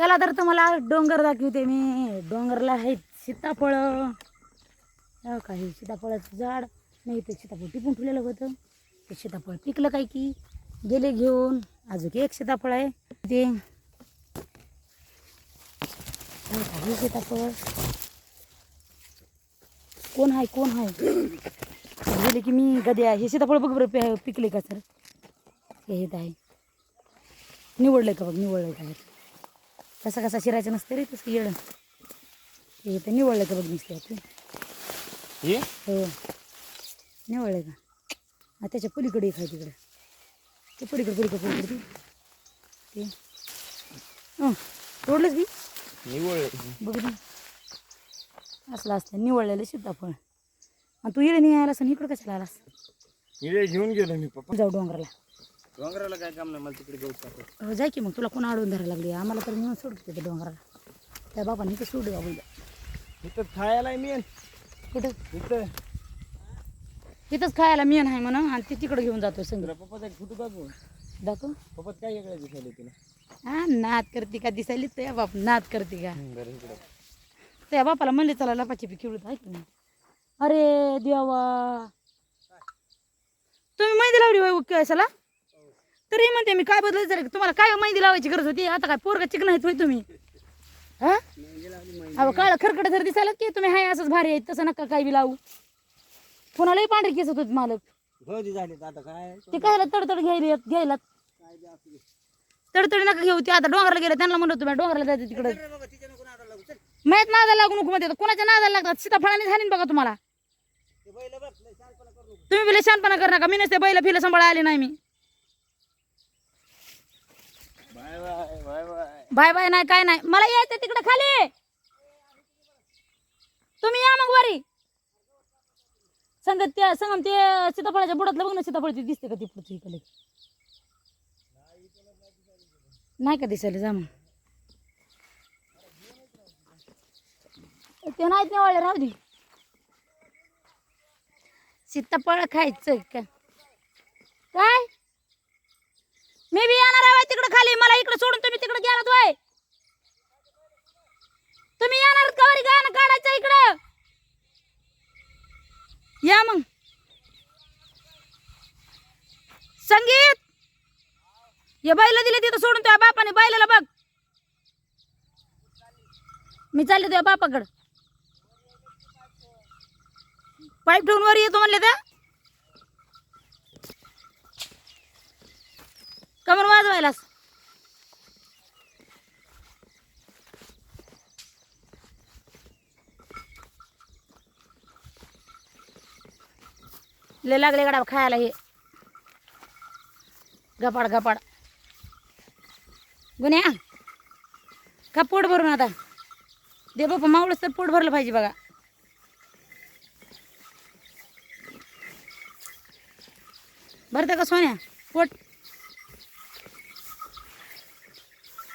चला तर तुम्हाला डोंगर दाखवते मी. डोंगरला आहेत सीताफळ. काही सीताफळाचं झाड. नाही ते सीताफळ टिपून ठेवलेलं होतं. ते सीताफळ पिकलं काय की? गेले घेऊन. अजून एक सीताफळ आहे. ते. काही सीताफळ. कोण आहे कोण आहे? गेले की मी गद्या हे सीताफळ बघ बरं पिकले का सर? हे येत आहे. निवडलं का बघ निवडलं का? कसा कसा शिरायचं नसतं रे तसं येडं हे तर निवडलं का बघ नुसते ते हे? निवडलंय का? त्याच्या पलीकडे आहे तिकडे. ते पलीकडे पलीकडे पलीकडे ते. ते. तोडलंच बी? निवळ बघ असलं असतं निवडलेलं सीताफळ. आणि तू येडे नाही आलास आणि इकडं कशाला आलास? इळे घेऊन गेलो मी पप्पा. जाऊ डोंगराला. डोंगराला काय काम नाही मला तिकडे हो, जाय की मग तुला कोण अडवून धरायला लागली? आम्हाला तर मी सोड तिथे डोंगराला. त्या बापाने इथं सोडू बाबू इथं खायला मी कुठं? इथं. तिथंच खायला मेन आहे म्हणून आणि ते तिकडं घेऊन जातो संग. तुला पप्पाचा एक फोटो दाखव? दाखव. पप्पात काय वेगळं दिसायला तुला? हा नाद करते का दिसायली त्या बाप नाद करते का? बरं इकडं. त्या बापाला म्हणले चला लपाची पी खेळत आहे की नाही? अरे देवा. तुम्ही मेहंदी लावली होय केसाला तरी म्हणते मी काय बदलायचं रे तुम्हाला काय मेहंदी लावायची गरज होती? आता काय पोरगा चिकन आहेत होय तुम्ही? हा? अहो काळ खरकट जर दिसायला की तुम्ही हाय असंच भारी आहे तसं नका काय बी लावू. कोणालाही पांढरे केस होत मालक. गहू झाले आता काय? ते कायला तडतड घ्यायला घ्यायला तडतड नका घेऊ ते आता डोंगराला गेले त्यांना म्हणत तुम्ही डोंगराला जायचं तिकडे. माहीत नादाला लागू? नको मध्ये कोणाच्या नादाला लागतात? सीताफळाने झाली बघा तुम्हाला. तुम्ही बिले शानपणा कर नका मी नसते बैल फिलं सांभाळा आले नाही मी. Bye bye. नाही काय नाही. मला यायचं तिकडे खाली. तुम्ही या मग वारी. संगत त्या संगम ते सीताफळाच्या बुडातलं बघ ना सीताफळची दिसते का ती पुढची इकडे? नाही का दिसायला जा मग. ते नाहीत नाही वाळले राहू दे. सीताफळ खायचं का काय मी बी येणार आहे तिकडे खाली मला इकडे सोडून तुम्ही तिकडे गेलात वय तुम्ही येणार का वरी गाणं काढायचं इकडं या मग संगीत या बाईला दिले तिथं सोडून तुझ्या बापाने बाईला बघ. मी चालले तुझ्या बापाकडं. पाईप ठेवून वर येतो म्हणले त्या कमर वाजवायलास. ले लागले गडा खायला हे. गपाड गपाड. गुन्ह्या का पोट भरून आता? दे बापा मावळच तर पोट भरलं पाहिजे बघा. भरतं का सोन्या? पोट?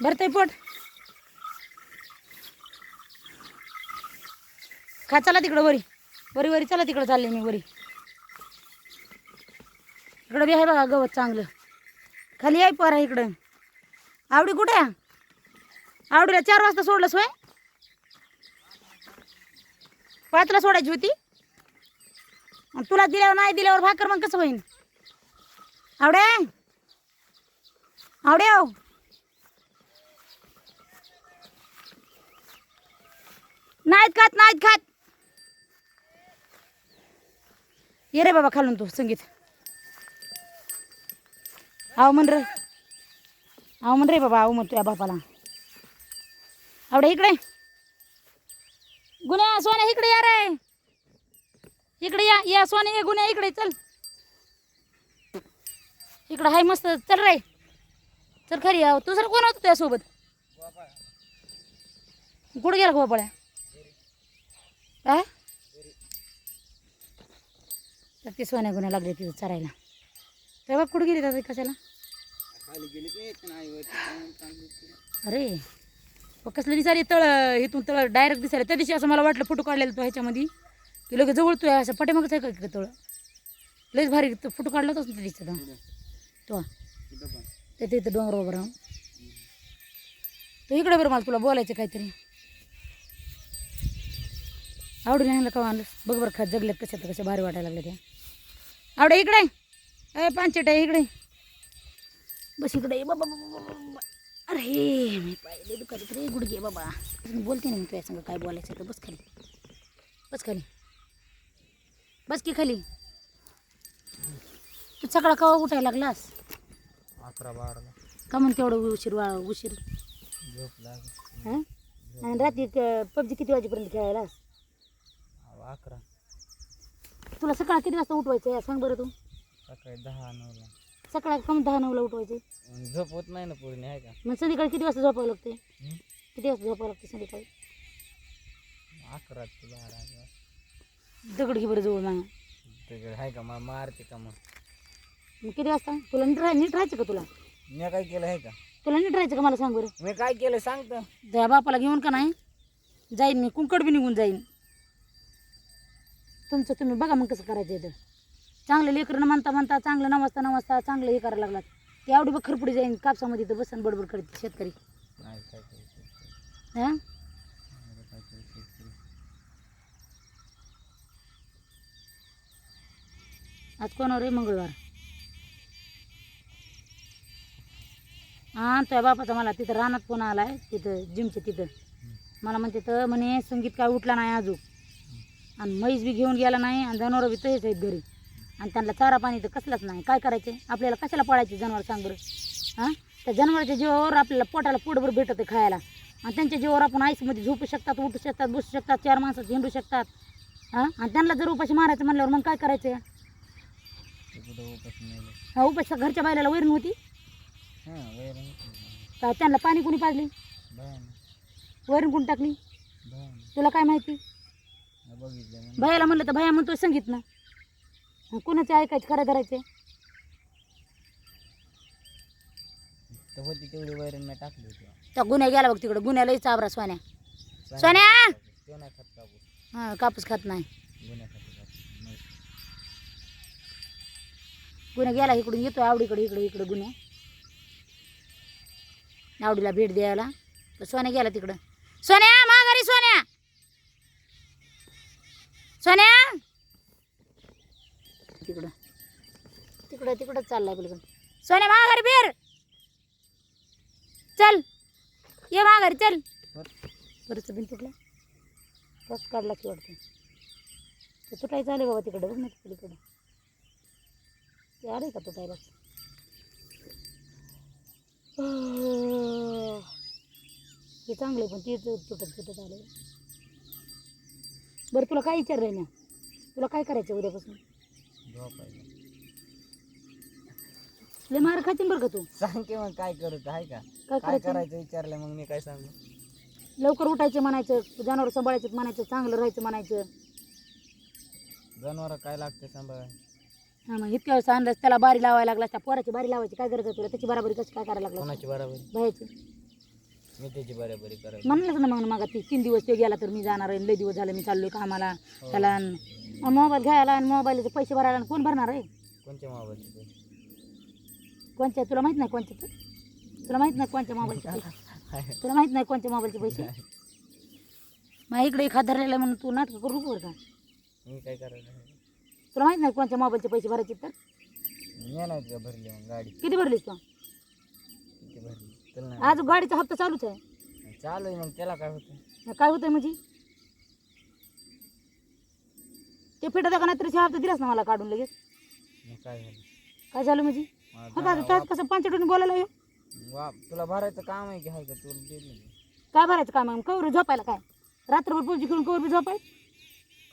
भरतंय पोट? खा चला तिकडं वरी. वरी वरी चला तिकडं चालले मी वरी. इकडं बी आहे बघा गवत चांगलं. खाली आहे पोरा इकडं. आवडी कुठे? आवडीला चार वाजता सोडलं सोय? पाचला सोडायची होती. तुला दिल्यावर नाही दिल्यावर भाकर मग कसं होईन? आवडे? आवडे हो. नाहीत खात नाहीत खात. ये रे बाबा खालून तू संगीत. आव म्हण रे. आव म्हण रे बाबा आव म्हण तुझ्या बापाला. आवडे इकडे. गुन्हा सोन्या इकडे या रे. इकडे या या सोन्या ये गुन्ह्या इकडे चल. इकडं हाय मस्त चल रे. चल खरी आव. दुसरं कोण होतं त्यासोबत कुठं गेला बापाळ्या आ? तर ते सोन्या गुन्हा लागले तिथं चरायला. तेव्हा कुठं गेली दादा कशाला? अरे कसलं दिसायला तळ इथून तळ डायरेक्ट दिसायला. त्या दिवशी असं मला वाटलं फोटो काढलेला तो ह्याच्यामध्ये. की लगेच जवळ तू असं पाठीमागच आहे का इकडे तळ? लयच भारी फोटो काढला होताच ना त्या दिवशी तो त्या तिथं डोंगर उभं राहून. तू इकडे बरं मला तुला बोलायचं काहीतरी. आवडून आणलं का आणलं बघ बरं खा जगल्यात कशा तर कशा भारी वाटायला लागल्या त्या. आवडे इकडे. ए पांचट आहे इकडे. बस इकडे बाबा. अरे मी पाहिले दुखायचं रे गुडघे बाबा. बोलते ना मी तुझ्या संग काय बोलायचं तर बस खाली. बस खाली. बस की खाली. तू सकाळ कवा उठायला लागलास? अकरा बाराला. का म्हणून तेवढं उशीर वा उशीर? झोप लागली. हां? आणि रात्री पबजी किती वाजेपर्यंत खेळायलास? अहो, अकरा. तुला सकाळ किती वाजता उठवायचं आहे सांग बरं तू. सकाळी दहा नऊला. सकाळ कमी दहा नऊला उठवायचे. झोप होत नाही ना पूर्ण आहे का? मग संध्याकाळी किती वाजता झोपावं लागते? हं? किती वाजता झोपावं लागते संध्याकाळी? अकरा ते बारा. दगड घे बरं जवळ माझ्या तिकडे आहे का? मग मारते का मग? मग किती वाजता? तुला नीट राह नीट राहायचं का तुला? मी काय केलं आहे का? तुला नीट राहायचं का मला सांग बरं? मी काय केलं सांगतो त्या बापाला घेऊन का नाही? जाईन मी कुंकड बी निघून जाईन. तुमचं तुम्ही बघा मग कसं करायचं आहे तर चांगलं लेकरं म्हणता म्हणता चांगलं नमस्ता नमस्ता चांगलं हे करायला लागलात. ते एवढी बघ खरपुडी जाईन कापसामध्ये तर बसन बडबड करते शेतकरी. हां? आज कोणावर आहे मंगळवार? हां तुझ्या बापाचा मला तिथं रानात फोन आला आहे तिथं जिमच्या तिथं. मला म्हणते तर म्हणे संगीत काय उठला नाही अजून. आणि म्हैस बी घेऊन गेला नाही आणि जनावरं बी तसेच आहेत घरी. आणि त्यांना चारा पाणी तर कसलाच नाही. काय करायचे? आपल्याला कशाला पळायचे जनावर सांग बरं? हां? त्या जनावराच्या जीवावर आपल्याला पोटाला पोटभर भेटत खायला. आणि त्यांच्या जीवावर आपण आईसमध्ये झोपू शकतात उठू शकतात बसू शकतात चार माणसात हिंडू शकतात. हां? आणि त्यांना जर उपाशी मारायचं म्हणल्यावर मग काय करायचं? उपास हा उपाशी घरच्या बायला वैरण होती? हां का त्यांना पाणी कोणी पाजली? वैरण कोणी टाकली? तुला काय माहिती? भयाला म्हणलं तर भया म्हणतो संगीत ना कोणाचे ऐकायचे खरं धरायचे? तर होती तेवढी वैरण मी टाकली होती. त्या गुन्ह्या गेला बघ तिकडं. गुन्ह्यालाही चाबरा सोन्या. सोन्या तो नाही. खात कापूस हां कापूस खात नाही. गुन्हा खाते कापूस नाही. गुन्हा गेला इकडून येतो आवडीकडे इकडे इकडे गुन्ह्या आवडीला भेट द्यायला. तर सोन्या गेला तिकडं. सोन्या माघारी सोन्या! सोन्या तिकडं तिकडं तिकडं चाललाय पलीकडं. सोन्या माघारी बेर चल. ये माघारी चल. बरंच बिन तुटला. रस काढला की वाटतं. ते तुटायचं आले बाबा तिकडं बघ ना पलीकडं. ते आले का तुटायला? हे चांगलं पण ते तुटत तुटत आले बरं तुला काय विचार ना तुला काय करायचं उद्यापासून? लय मार खातीन बरं का तू? सांग की मग काय करत आहे का? काय काय करायचं? करायचं विचारलं मग मी काय सांगू? लवकर उठायचं म्हणायचं जनावर सांभाळायचं म्हणायचं चांगलं राहायचं म्हणायचं. जनावर काय लागते सांभाळ हा मग इतक्या वेळेस आणलं त्याला बारी लावायला लागला त्या पोराची बारी लावायची काय गरज आहे तुला? त्याची बराबरी कशी काय करायला लागला कोणाची बराबरी? बाहेरची मी त्याची बराबरी करायची. म्हणलंच ना मग मग ती तीन दिवस ते गेला तर मी जाणार आहे लय दिवस झाले मी चाललोय कामाला. त्याला मोबाईल घ्यायला आणि मोबाईलचे पैसे भरायला आणि कोण भरणार आहे? कोणत्या मोबाईलचे कोणत्या तुला माहीत नाही कोणत्या तर? तुला माहीत नाही कोणत्या मोबाईलचे पैसे? तुला माहीत नाही कोणत्या मोबाईलचे पैसे? मग इकडे एखाद धरलेला म्हणून तू नाटक करू नको का? मी काय करायला तुला माहीत नाही कोणत्या मोबाईलचे पैसे भरायचे तर? का भरली मग गाडी. किती भरलीस तू? किती भरली? चल ना आज गाडीचा हप्ता चालूच आहे. चालू आहे मग त्याला काय होतं? काय होतंय म्हणजे? ते फिटत का नाही तरी हप्ता दिलास ना मला काढून लगेच? मग काय झालं? काय झालं म्हणजे? हो कसं पंचटून बोलायला वाप- वाप तुला भरायचं काम आहे की आहे का? तुला नाही. काय भरायचं काय मग कवर झोपायला काय? रात्रभर पबजी खेळून कवर बी झोपाय?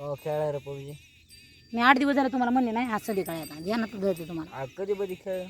हो खेळाय रे पबजी मी आठ दिवस झाले तुम्हाला म्हणले नाही आज संध्याकाळी आता ध्यानात धरते तुम्हाला. कधी कधी खेळ?